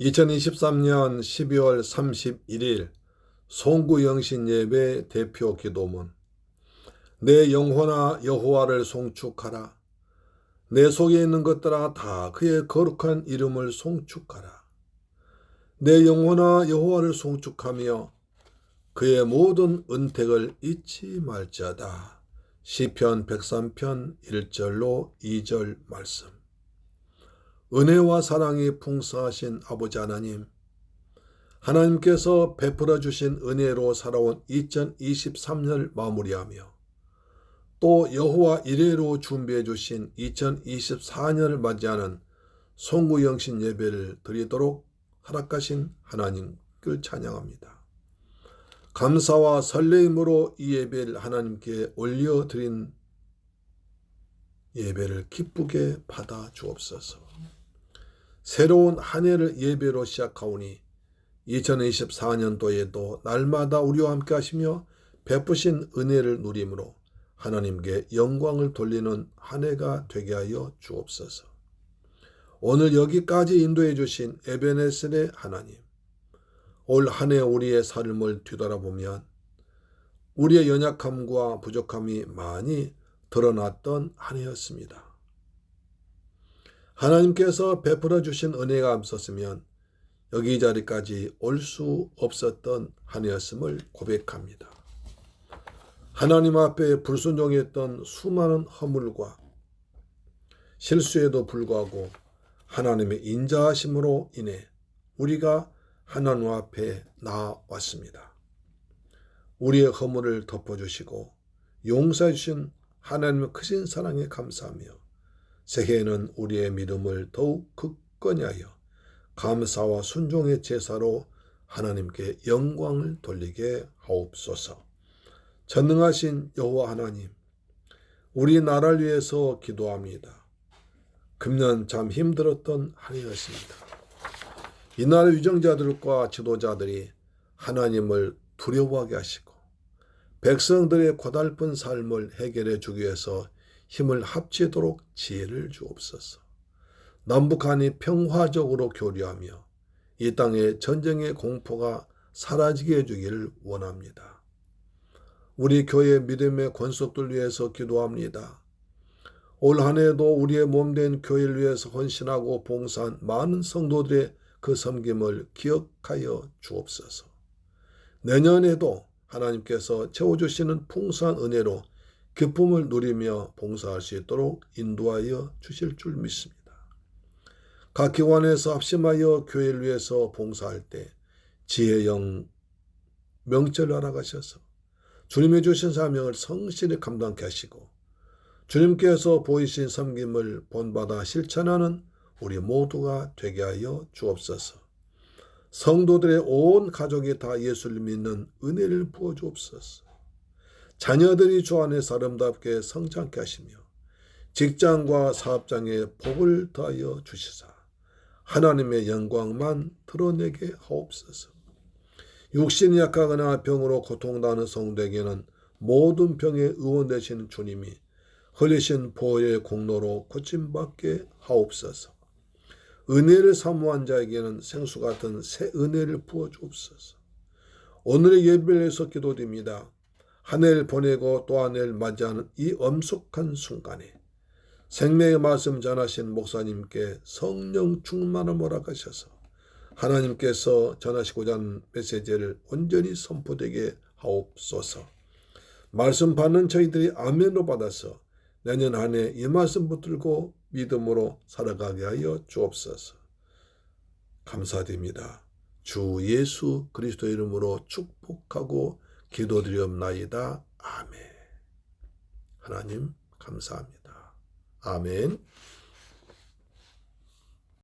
2023년 12월 31일 송구영신 예배 대표 기도문. 내 영혼아 여호와를 송축하라. 내 속에 있는 것들아 다 그의 거룩한 이름을 송축하라. 내 영혼아 여호와를 송축하며 그의 모든 은택을 잊지 말지어다. 시편 103편 1절로 2절 말씀 은혜와 사랑이 풍성하신 아버지 하나님, 하나님께서 베풀어 주신 은혜로 살아온 2023년을 마무리하며 또 여호와 이래로 준비해 주신 2024년을 맞이하는 송구영신 예배를 드리도록 허락하신 하나님을 찬양합니다. 감사와 설레임으로 이 예배를 하나님께 올려드린 예배를 기쁘게 받아 주옵소서. 새로운 한 해를 예배로 시작하오니 2024년도에도 날마다 우리와 함께 하시며 베푸신 은혜를 누림으로 하나님께 영광을 돌리는 한 해가 되게 하여 주옵소서. 오늘 여기까지 인도해 주신 에베네셀의 하나님, 올 한 해 우리의 삶을 뒤돌아보면 우리의 연약함과 부족함이 많이 드러났던 한 해였습니다. 하나님께서 베풀어 주신 은혜가 없었으면 여기 이 자리까지 올 수 없었던 한 해였음을 고백합니다. 하나님 앞에 불순종했던 수많은 허물과 실수에도 불구하고 하나님의 인자하심으로 인해 우리가 하나님 앞에 나왔습니다. 우리의 허물을 덮어주시고 용서해 주신 하나님의 크신 사랑에 감사하며 새해에는 우리의 믿음을 더욱 굳건히 하여 감사와 순종의 제사로 하나님께 영광을 돌리게 하옵소서. 전능하신 여호와 하나님, 우리 나라를 위해서 기도합니다. 금년 참 힘들었던 한 해였습니다. 이날 유정자들과 지도자들이 하나님을 두려워하게 하시고 백성들의 고달픈 삶을 해결해 주기 위해서 힘을 합치도록 지혜를 주옵소서. 남북한이 평화적으로 교류하며 이 땅의 전쟁의 공포가 사라지게 해주기를 원합니다. 우리 교회 믿음의 권속들 위해서 기도합니다. 올 한 해도 우리의 몸된 교회를 위해서 헌신하고 봉사한 많은 성도들의 그 섬김을 기억하여 주옵소서. 내년에도 하나님께서 채워주시는 풍성한 은혜로 기쁨을 누리며 봉사할 수 있도록 인도하여 주실 줄 믿습니다. 각 기관에서 합심하여 교회를 위해서 봉사할 때 지혜영 명철 알아가셔서 주님의 주신 사명을 성실히 감당케 하시고 주님께서 보이신 섬김을 본받아 실천하는 우리 모두가 되게 하여 주옵소서. 성도들의 온 가족이 다 예수를 믿는 은혜를 부어 주옵소서. 자녀들이 주 안에서 아름답게 성장케 하시며 직장과 사업장에 복을 더하여 주시사 하나님의 영광만 드러내게 하옵소서. 육신이 약하거나 병으로 고통당하는 성도에게는 모든 병의 의원 되시는 주님이 흘리신 보혈의 공로로 고침받게 하옵소서. 은혜를 사모한 자에게는 생수 같은 새 은혜를 부어 주옵소서. 오늘의 예배를 위해서 기도드립니다. 한 해를 보내고 또 한 해를 맞이하는 이 엄숙한 순간에 생명의 말씀 전하신 목사님께 성령 충만을 몰아가셔서 하나님께서 전하시고자 하는 메시지를 온전히 선포되게 하옵소서. 말씀 받는 저희들이 아멘으로 받아서 내년 한 해 이 말씀 붙들고 믿음으로 살아가게 하여 주옵소서. 감사드립니다. 주 예수 그리스도 이름으로 축복하고 기도드리옵나이다. 아멘. 하나님 감사합니다. 아멘.